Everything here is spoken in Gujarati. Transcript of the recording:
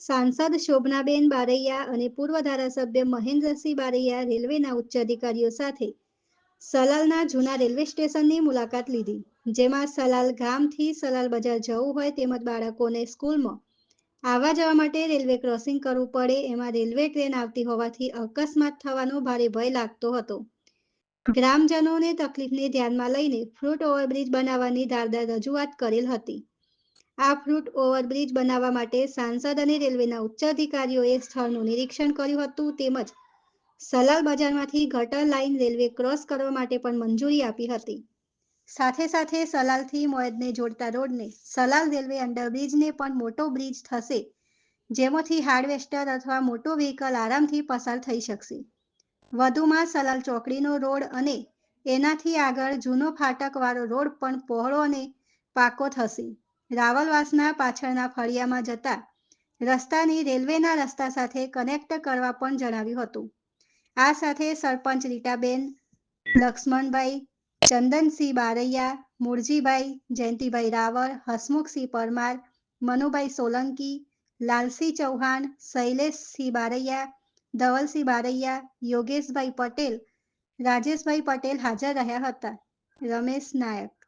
સાંસદ શોભનાબેન બારૈયા અને પૂર્વ ધારાસભ્ય મહેન્દ્રસિંહ બારૈયા રેલવેના ઉચ્ચ અધિકારીઓ સાથે સલાલના જૂના રેલવે સ્ટેશનની મુલાકાત લીધી. જેમાં સલાલ ગામથી સલાલ બજાર જવું હોય તેમજ બાળકોને સ્કૂલમાં આવવા જવા માટે રેલવે ક્રોસિંગ કરવું પડે એમાં રેલવે ટ્રેન આવતી હોવાથી અકસ્માત થવાનો ભારે ભય લાગતો હતો. ગ્રામજનોને તકલીફને ધ્યાનમાં લઈને ફ્રૂટ ઓવરબ્રિજ બનાવવાની ધારદાર રજૂઆત કરેલ હતી. આ ફ્રૂટ ઓવરબ્રિજ બનાવવા માટે સાંસદ અને રેલવેના ઉચ્ચ અધિકારીઓએ સ્થળનું નિરીક્ષણ કર્યું હતું તેમજ સલાલ બજારમાંથી ગટર લાઇન રેલવે ક્રોસ કરવા માટે પણ મંજૂરી આપી હતી. સાથે સાથે સલાલથી મોયદને જોડતા રોડને સલાલ રેલવે અંડરબ્રિજને પણ મોટો બ્રિજ થશે, જેમાંથી હાર્વેસ્ટર અથવા મોટો વ્હીકલ આરામથી પસાર થઈ શકશે. વધુમાં સલાલ ચોકડીનો રોડ અને એનાથી આગળ જૂનો ફાટક વાળો રોડ પણ પહોળો અને પાકો થશે. રાવલવાસના પાછળના ફળિયામાં જતા રસ્તાની રેલવેના રસ્તા સાથે કનેક્ટ કરવા પણ જણાવ્યું હતું. આ સાથે સરપંચ રીટાબેન, લક્ષ્મણભાઈ, ચંદનસિંહ બારૈયા, મુરજીભાઈ જયંતિભાઈ રાવળ, હસમુખસિંહ પરમાર, મનુભાઈ સોલંકી, લાલસિંહ ચૌહાણ, શૈલેષસિંહ બારૈયા, ધવલસિંહ બારૈયા, યોગેશભાઈ પટેલ, રાજેશભાઈ પટેલ હાજર રહ્યા હતા. રમેશ નાયક